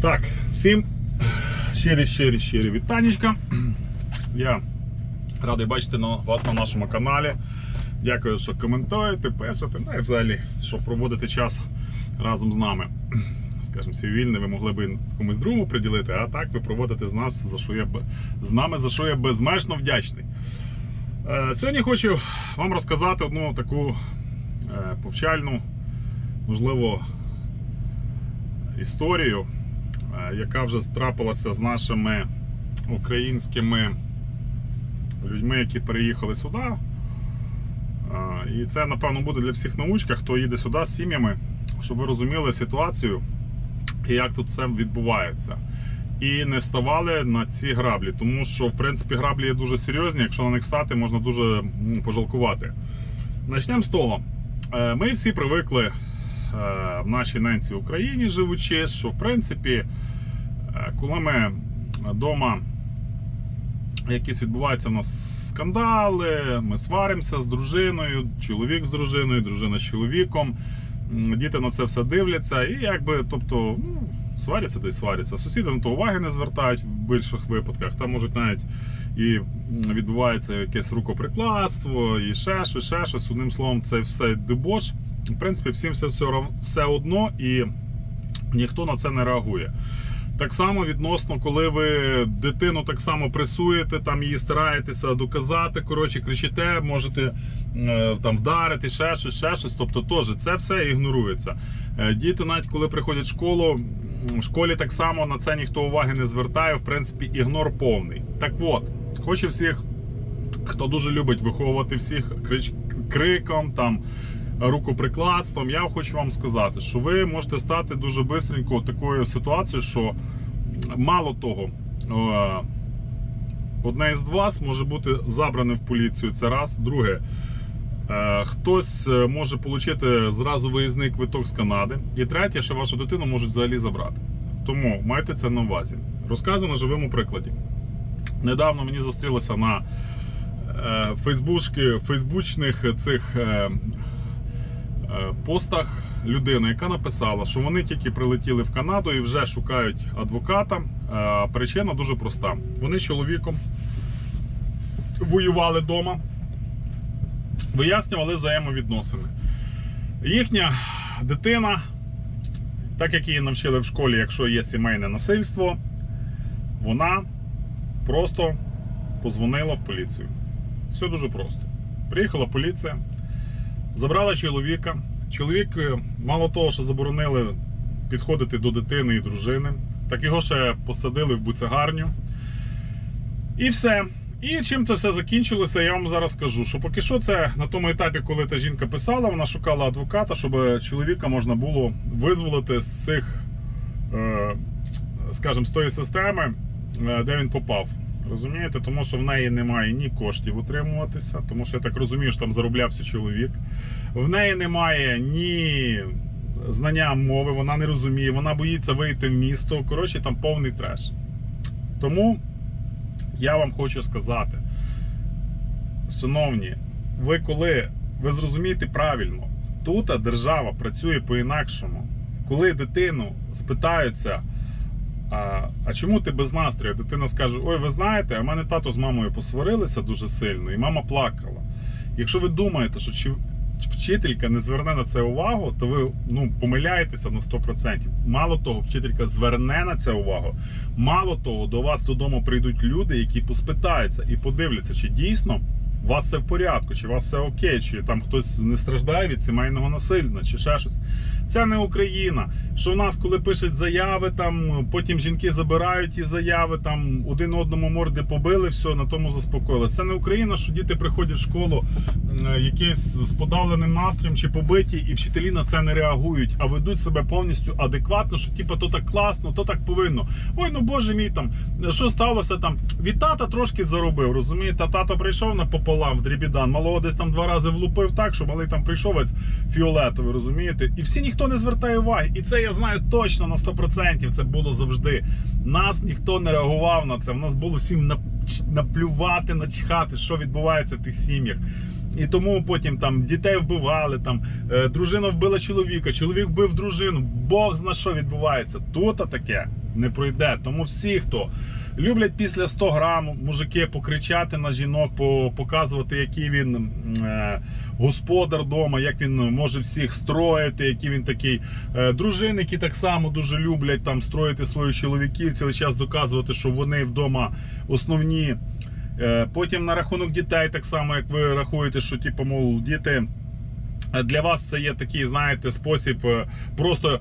Так, всім щирі, щирі, щирі вітанечка. Я радий бачити вас на нашому каналі. Дякую, що коментуєте, пишете. Ну і взагалі, що проводите час разом з нами. Скажімо, свій вільний ви могли б комусь другому приділити, а так ви проводите з нас, за що я з нами, за що я безмежно вдячний. Е, Сьогодні хочу вам розказати одну таку е, повчальну, можливо, історію, яка вже трапилася з нашими українськими людьми, які переїхали сюди. Е, І це, напевно, буде для всіх научка, хто їде сюди з сім'ями, щоб ви розуміли ситуацію і як тут це відбувається. І не ставали на ці граблі, тому що, в принципі, граблі є дуже серйозні. Якщо на них стати, можна дуже пожалкувати. Почнемо з того. Е, Ми всі привикли е, в нашій ненці Україні живучи, що в принципі, е, коли ми вдома якісь відбуваються в нас скандали, ми сваримося з дружиною, чоловік з дружиною, дружина з чоловіком. Діти на це все дивляться, і якби, тобто, ну, сваряться й сваряться. Сусіди на то уваги не звертають в більших випадках. Там можуть навіть і відбувається якесь рукоприкладство, і ще щось, ще щось. Одним словом, це все дебош. В принципі, всім все, все, все одно, і ніхто на це не реагує. Так само відносно, коли ви дитину так само пресуєте, там її стараєтеся доказати, коротше, кричите, можете е, там вдарити, ще щось, ще щось. Тобто, теж це все ігнорується. Е, Діти, навіть коли приходять в школу, в школі так само на це ніхто уваги не звертає. В принципі, ігнор повний. Так от, хочу всіх, хто дуже любить виховувати всіх криком там. Рукоприкладством, я хочу вам сказати, що ви можете стати дуже швидко такою ситуацією, що мало того, е, одне із вас може бути забране в поліцію. Це раз. Друге, е, хтось е, може отримати зразу виїзний квиток з Канади. І третє, що вашу дитину можуть взагалі забрати. Тому майте це на увазі. Розказую на живому прикладі. Недавно мені зустрілося на фейсбучних цих постах людина, яка написала, що вони тільки прилетіли в Канаду і вже шукають адвоката. Е, Причина дуже проста. Вони з чоловіком воювали вдома, вияснювали взаємовідносини. Їхня дитина, так як її навчили в школі, якщо є сімейне насильство, вона просто позвонила в поліцію. Все дуже просто. Приїхала поліція, забрала чоловіка. Чоловік, е, мало того, що заборонили підходити до дитини і дружини, так його ще посадили в буцегарню. І все. І чим це все закінчилося, я вам зараз скажу, що поки що це на тому етапі, коли та жінка писала, вона шукала адвоката, щоб чоловіка можна було визволити з цих, е, скажімо, з тої системи, е, де він попав. Розумієте, тому що в неї немає ні коштів утримуватися, тому що я так розумію, що там зароблявся чоловік. В неї немає ні знання мови, вона не розуміє, вона боїться вийти в місто. Коротше, там повний треш. Тому я вам хочу сказати, шановні, ви коли ви зрозумієте правильно, тут держава працює по-інакшому. Коли дитину спитаються, а, а чому ти без настрою? Дитина скаже: Ой, ви знаєте, а мене тато з мамою посварилися дуже сильно, і мама плакала. Якщо ви думаєте, що чи вчителька не зверне на це увагу, то ви ну, помиляєтеся на 100%. Мало того, вчителька зверне на це увагу. Мало того, до вас додому прийдуть люди, які поспитаються і подивляться, чи дійсно у вас все в порядку, чи у вас все окей, чи там хтось не страждає від сімейного насильства, чи ще щось. Це не Україна. Що в нас, коли пишуть заяви, там потім жінки забирають ті заяви, там один одному морди побили, все на тому заспокоїли. Це не Україна, що діти приходять в школу е, якісь з подавленим настроєм чи побиті, і вчителі на це не реагують, а ведуть себе повністю адекватно, що типу, то так класно, то так повинно. Ой, ну боже мій там, що сталося там? Від тата трошки заробив, розумієте? Тато прийшов напополам в дрібідан, малого десь там два рази влупив так, що малий там прийшов ось фіолетовий, розумієте? І всі ніхто не звертає уваги. І це я знаю точно на 100%. Це було завжди. Нас ніхто не реагував на це. В нас було всім нап- наплювати, начхати, що відбувається в тих сім'ях. І тому потім там дітей вбивали, там е, дружина вбила чоловіка, чоловік вбив дружину. Бог зна що відбувається. Тут таке не пройде. Тому всі, хто люблять після 100 грам мужики покричати на жінок, показувати, який він е, господар вдома, як він може всіх строїти, який він такий. Е, дружини, які так само дуже люблять там строїти своїх чоловіків, цілий час доказувати, що вони вдома основні. Е, Потім на рахунок дітей, так само як ви рахуєте, що типу, мов, діти. Для вас це є такий, знаєте, спосіб просто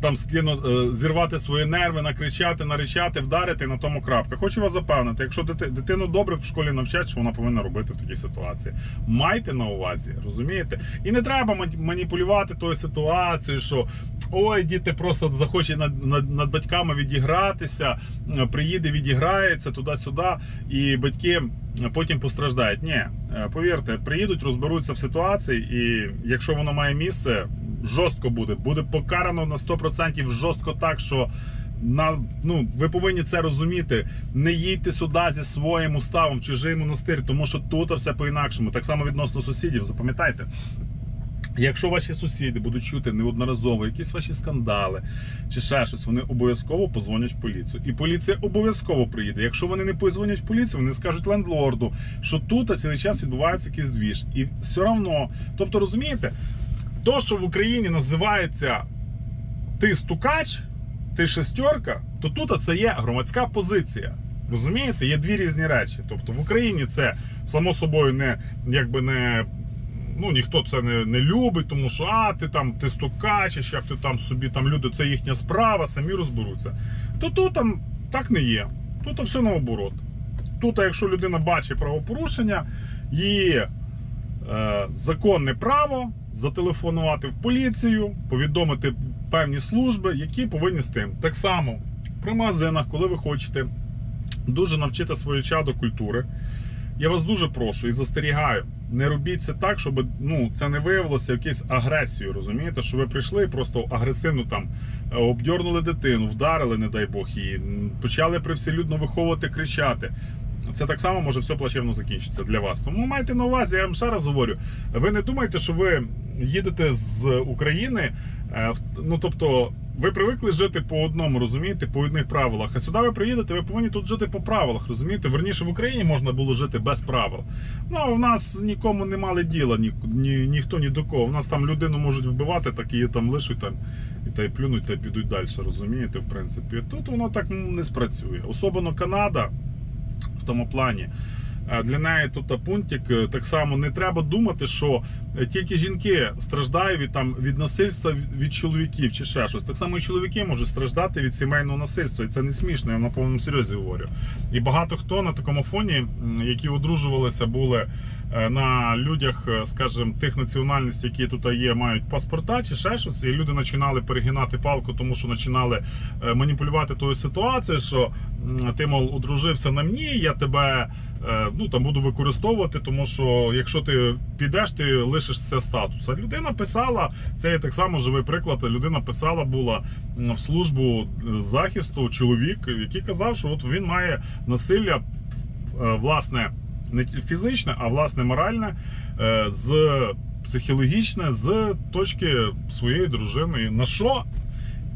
там скину, е, зірвати свої нерви, накричати, наричати, вдарити на тому крапка. Хочу вас запевнити, якщо дитину добре в школі навчать, що вона повинна робити в такій ситуації. Майте на увазі, розумієте? І не треба маніпулювати тою ситуацією, що ой, діти просто захочуть над, над, над батьками відігратися, е, приїде, відіграється туди-сюди, і батьки потім постраждають. Ні, е, повірте, приїдуть, розберуться в ситуації, і якщо воно має місце, жорстко буде. Буде покарано на 100% жорстко так, що. На, ну, ви повинні це розуміти. Не їдьте сюди зі своїм уставом в чужий монастир, тому що тут все по-інакшому. Так само відносно сусідів, запам'ятайте. Якщо ваші сусіди будуть чути неодноразово якісь ваші скандали чи ще щось, вони обов'язково позвонять в поліцію. І поліція обов'язково приїде. Якщо вони не позвонять в поліцію, вони скажуть лендлорду, що тут цілий час відбувається якийсь двіж. І все одно, тобто розумієте, то, що в Україні називається ти стукач, ти шестерка, то тут це є громадська позиція. Розумієте, є дві різні речі. Тобто в Україні це само собою не якби не. Ну, ніхто це не, не любить, тому що а, ти там ти стукачиш, як ти там собі там люди, це їхня справа, самі розберуться. То тут там так не є. Тут все наоборот. Тут, якщо людина бачить правопорушення, її законне право зателефонувати в поліцію, повідомити певні служби, які повинні з тим. Так само при магазинах, коли ви хочете дуже навчити своє чадо культури. Я вас дуже прошу і застерігаю, не робіть це так, щоб ну це не виявилося якоюсь агресією. Розумієте, що ви прийшли і просто агресивно там е, обдьорнули дитину, вдарили, не дай Бог, м, почали привселюдно виховувати, кричати. Це так само може все плачевно закінчитися для вас. Тому майте на увазі, я вам ще раз говорю. Ви не думайте, що ви їдете з України. е, Ну тобто, ви привикли жити по одному, розумієте, по одних правилах. А сюди ви приїдете, ви повинні тут жити по правилах, розумієте? Верніше в Україні можна було жити без правил. Ну а в нас нікому не мали діла, ні, ні, ніхто ні до кого. У нас там людину можуть вбивати, так її там лишуть там і та й плюнуть, та й підуть далі, розумієте, в принципі. Тут воно так не спрацює. Особливо Канада в тому плані. Е, Для неї тут пунктик е, так само не треба думати, що тільки жінки страждають від там від насильства від чоловіків чи ще щось. Так само і чоловіки можуть страждати від сімейного насильства, і це не смішно. Я на повному серйозі говорю. І багато хто на такому фоні, які одружувалися, були е, на людях, е, скажімо, тих національностей, які тут є, мають паспорта чи ще щось, і люди починали перегинати палку, тому що починали е, маніпулювати тою ситуацією, що ти мов одружився на мені, я тебе е, ну там буду використовувати, тому що якщо ти підеш, ти лишишся статусу. А Людина писала, це є так само живий приклад. Людина писала була в службу е, захисту чоловік, який казав, що от він має насилля е, власне не фізичне, а власне моральне е, з психологічне з точки своєї дружини. На що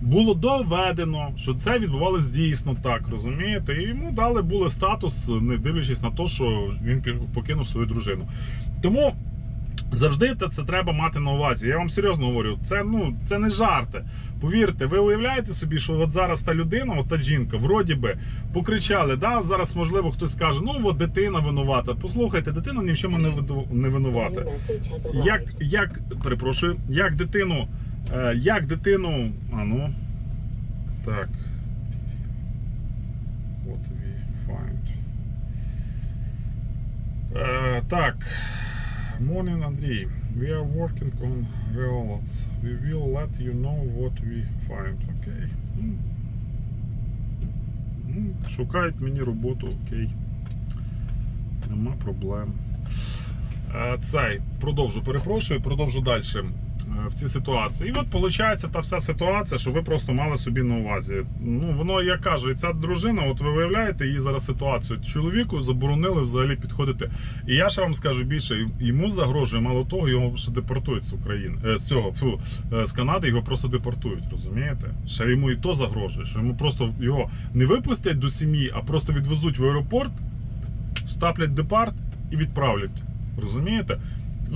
було доведено, що це відбувалось дійсно так, розумієте? І йому дали були статус, не дивлячись на те, що він покинув свою дружину. Тому. Завжди це треба мати на увазі. Я вам серйозно говорю, це ну це не жарти. Повірте, ви уявляєте собі, що от зараз та людина, от та жінка, вроді би покричали, да, зараз можливо хтось скаже, ну от дитина винувата. Послухайте, дитина ні в чому не не винувата. Як, як, перепрошую, як дитину, е, як дитину, а ну, так. What we find. Е, так. Morning, Andrei, We are working on reolets. We will let you know what we find. Окей. Ну, ну, Шукають мені роботу, окей. Нема проблем. Е, Цей продовжу, перепрошую, продовжу далі. Е, в цій ситуації. І от виходить та вся ситуація, що ви просто мали собі на увазі. Ну, воно, я кажу, ця дружина, от ви виявляєте її зараз ситуацію. Чоловіку заборонили взагалі підходити. І я ще вам скажу більше, йому загрожує мало того, його ще депортують з України. Е, з цього фу, е, з Канади його просто депортують, розумієте? Ще йому і то загрожує, що йому просто його не випустять до сім'ї, а просто відвезуть в аеропорт, штаплять департ і відправлять. Розумієте?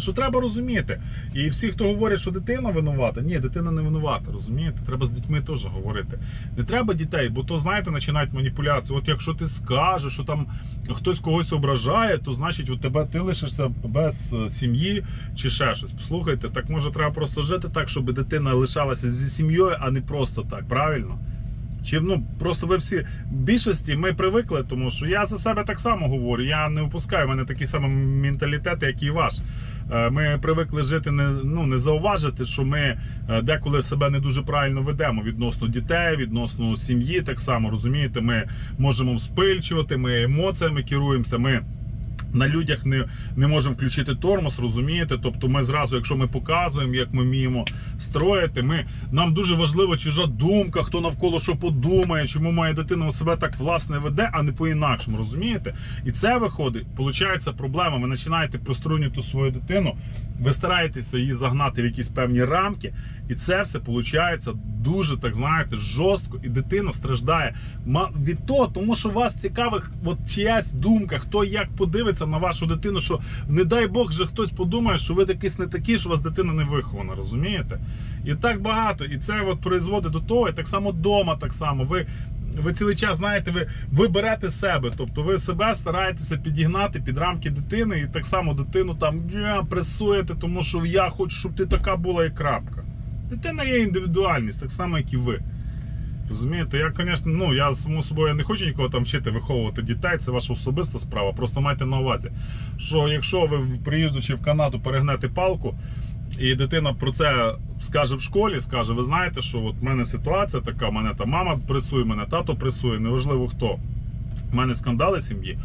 Що треба розуміти. І всі, хто говорить, що дитина винувата, ні, дитина не винувата, розумієте? Треба з дітьми теж говорити. Не треба дітей, бо то, знаєте, починають маніпуляції. От якщо ти скажеш, що там хтось когось ображає, то значить у тебе ти лишишся без е, сім'ї чи ще щось. Послухайте, так може треба просто жити так, щоб дитина лишалася зі сім'єю, а не просто так, правильно? Чи ну просто ви всі більшості ми привикли, тому що я за себе так само говорю. Я не впускаю в мене такий самий менталітет, як і ваш. Е, Ми привикли жити, не ну не зауважити, що ми е, деколи себе не дуже правильно ведемо відносно дітей, відносно сім'ї. Так само розумієте, ми можемо вспильчувати, ми емоціями керуємося. Ми на людях не, не можемо включити тормоз, розумієте? Тобто ми зразу, якщо ми показуємо, як ми вміємо строїти, ми, нам дуже важлива чужа думка, хто навколо що подумає, чому моя дитина себе так власне веде, а не по-інакшому, розумієте? І це виходить, виходить проблема. Ви починаєте прострунювати свою дитину, ви стараєтеся її загнати в якісь певні рамки, і це все виходить дуже, так знаєте, жорстко, і дитина страждає від того, тому що вас цікавить от чиясь думка, хто як подивиться на вашу дитину, що не дай Бог же хтось подумає, що ви якийсь не такий, що у вас дитина не вихована, розумієте? І так багато. І це от призводить до того, і так само вдома, так само. Ви. Ви цілий час знаєте, ви, ви берете себе, тобто ви себе стараєтеся підігнати під рамки дитини, і так само дитину там пресуєте, тому що я хочу, щоб ти така була і крапка. Дитина є індивідуальність, так само, як і ви. Розумієте, я, звісно, ну я само собою не хочу нікого там вчити виховувати дітей, це ваша особиста справа. Просто майте на увазі, що якщо ви приїздячи в Канаду перегнете палку, і дитина про це скаже в школі, скаже: ви знаєте, що от в мене ситуація така, мене там мама пресує, мене тато пресує, неважливо хто. В мене скандали сім'ї.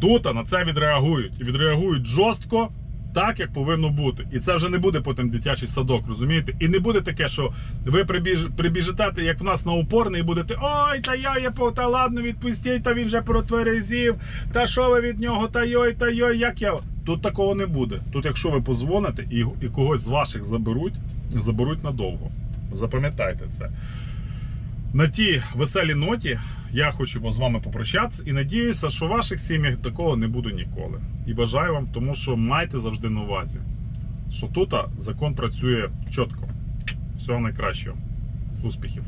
Тут на це відреагують. І відреагують жорстко, так як повинно бути. І це вже не буде потім дитячий садок, розумієте? І не буде таке, що ви прибіж, прибіжите, як в нас на упорний, і будете ой, та я є по та ладно, відпустіть, та він же протверезів, та що ви від нього, та йой, та йой, як я. Тут такого не буде. Тут, якщо ви позвоните і, і когось з ваших заберуть, заберуть надовго. Запам'ятайте це. На тій веселій ноті я хочу з вами попрощатися і надіюся, що в ваших сім'ях такого не буде ніколи. І бажаю вам, тому що майте завжди на увазі, що тут закон працює чітко. Всього найкращого. Успіхів!